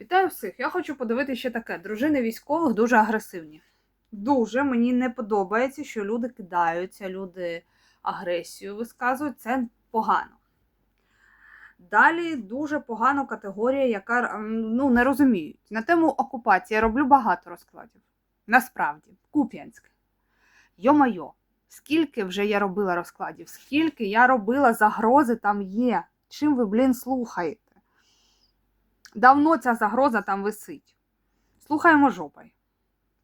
Вітаю всіх! Я хочу подивитися ще таке. Дружини військових дуже агресивні. Дуже мені не подобається, що люди кидаються, люди агресію висказують. Це погано. Далі дуже погана категорія, яка ну, не розуміють. На тему окупації я роблю багато розкладів. Насправді, Куп'янськ. Йо-майо, скільки вже я робила розкладів, скільки я робила загрози там є. Чим ви, блін, слухаєте? Давно ця загроза там висить. Слухаємо жопою.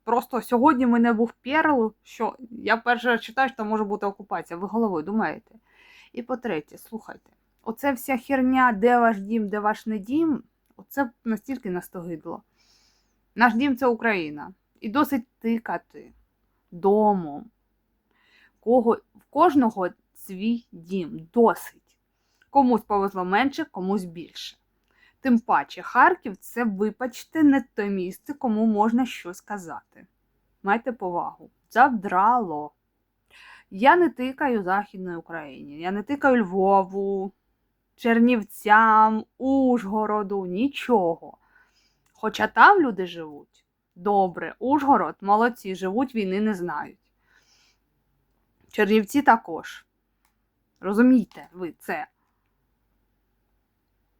Просто сьогодні мене був перл, що я перше читаю, що там може бути окупація. Ви головою думаєте? І по-третє, слухайте, оце вся херня, де ваш дім, де ваш не дім, оце настільки настогидло. Наш дім це Україна. І досить тикати домом. Кого, в кожного свій дім. Досить. Комусь повезло менше, комусь більше. Тим паче, Харків це, вибачте, не те місце, кому можна щось сказати. Майте повагу. Завдрало. Я не тикаю Західної Україні, я не тикаю Львову, Чернівцям, Ужгороду, нічого. Хоча там люди живуть добре, Ужгород, молодці, живуть, війни не знають. Чернівці також. Розумієте ви це?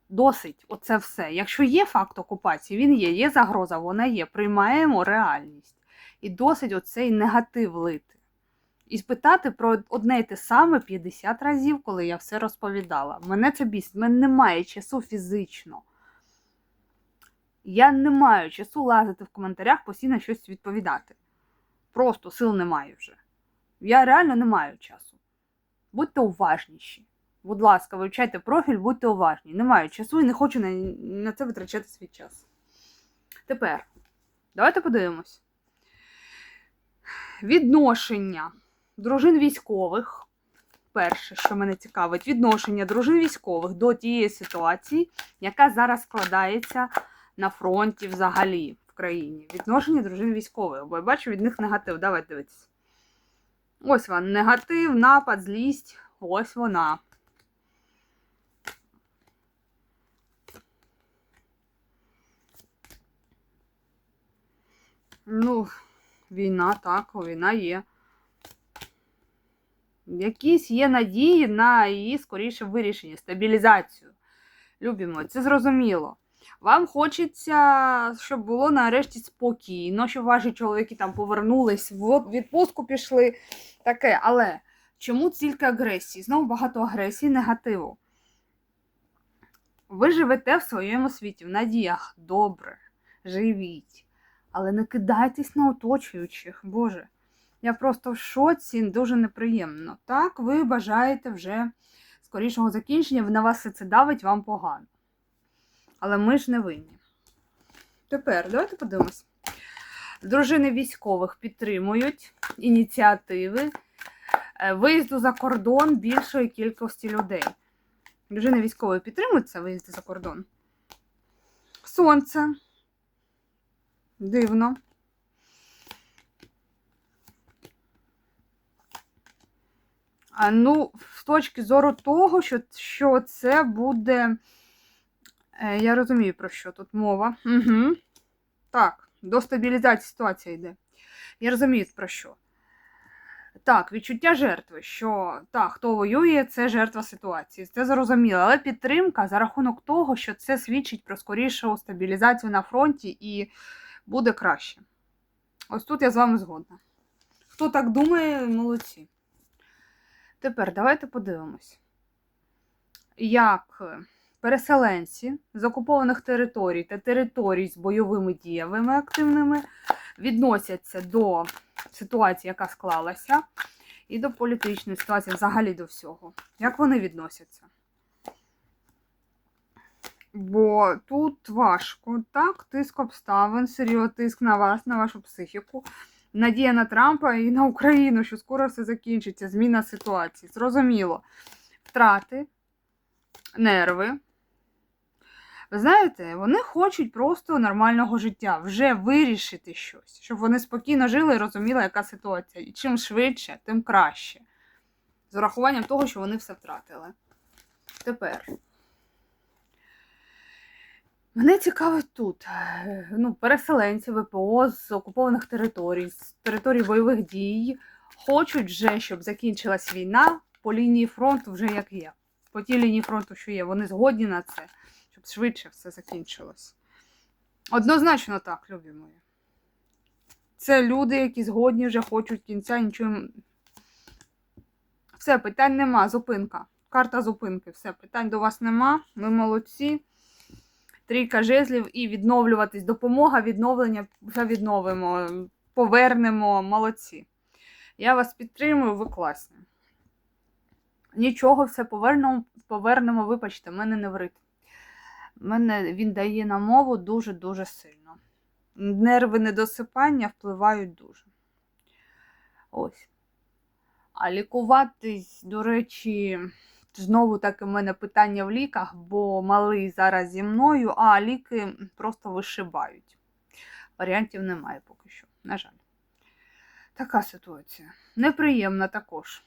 Досить оце все. Якщо є факт окупації, він є, є загроза, вона є. Приймаємо реальність. І досить оцей негатив лити. І спитати про одне й те саме 50 разів, коли я все розповідала. Мене це бісить, мене немає часу фізично. Я не маю часу лазити в коментарях, постійно щось відповідати. Просто сил немає вже. Я реально не маю часу. Будьте уважніші. Будь ласка, вивчайте профіль, будьте уважні. Не маю часу і не хочу на, на це витрачати свій час. Тепер, давайте подивимось. Відношення дружин військових. Перше, що мене цікавить, відношення дружин військових до тієї ситуації, яка зараз складається на фронті взагалі в країні. Відношення дружин військових, бо я бачу від них негатив. Давайте дивитися. Ось вона, негатив, напад, злість. Ось вона. Ну, війна так, війна є. Якісь є надії на її скоріше вирішення, стабілізацію. Любимо, це зрозуміло. Вам хочеться, щоб було нарешті спокійно, щоб ваші чоловіки там повернулись, в відпустку пішли. Таке, але чому тільки агресії? Знову багато агресії, негативу. Ви живете в своєму світі, в надіях. Добре, живіть. Але не кидайтесь на оточуючих, Боже. Я просто в шоці, дуже неприємно. Так, ви бажаєте вже скорішого закінчення, на вас це давить, вам погано. Але ми ж не винні. Тепер давайте подивимось. Дружини військових підтримують ініціативи е, виїзду за кордон більшої кількості людей. Дружини військової підтримують це виїзди за кордон. Сонце. Дивно. А, ну, з точки зору того, що, що це буде. Е, я розумію, про що тут мова. Угу. Так, до стабілізації ситуація йде. Я розумію, про що. Так, відчуття жертви, що так, хто воює, це жертва ситуації. Це зрозуміло. Але підтримка за рахунок того, що це свідчить про скорішу стабілізацію на фронті і буде краще. Ось тут я з вами згодна. Хто так думає, молодці. Тепер давайте подивимось, як переселенці з окупованих територій та територій з бойовими діями активними відносяться до ситуації, яка склалася, і до політичної ситуації, взагалі до всього. Як вони відносяться? Бо тут важко, так, тиск обставин, серйозний тиск на вас, на вашу психіку, надія на Трампа і на Україну, що скоро все закінчиться, зміна ситуації. Зрозуміло. Втрати, нерви. Ви знаєте, вони хочуть просто нормального життя, вже вирішити щось, щоб вони спокійно жили і розуміли, яка ситуація. І чим швидше, тим краще. З урахуванням того, що вони все втратили. Тепер. Мене цікавить тут е, ну, переселенці ВПО з окупованих територій, з територій бойових дій. Хочуть вже, щоб закінчилась війна по лінії фронту, вже як є. По тій лінії фронту, що є. Вони згодні на це, щоб швидше все закінчилось. Однозначно так, любі мої. Це люди, які згодні вже хочуть кінця, нічого. Все, питань нема, зупинка. Карта зупинки. Все, питань до вас нема. Ми молодці. Трійка жезлів і відновлюватись. Допомога, відновлення, все відновимо, повернемо, молодці. Я вас підтримую, ви класні. Нічого, все повернемо, повернемо, вибачте, мене не врит. Мене він дає на мову дуже-дуже сильно. Нерви недосипання впливають дуже. Ось. А лікуватись, до речі, знову таки в мене питання в ліках, бо малий зараз зі мною, а ліки просто вишибають. Варіантів немає поки що, на жаль. Така ситуація. Неприємна також.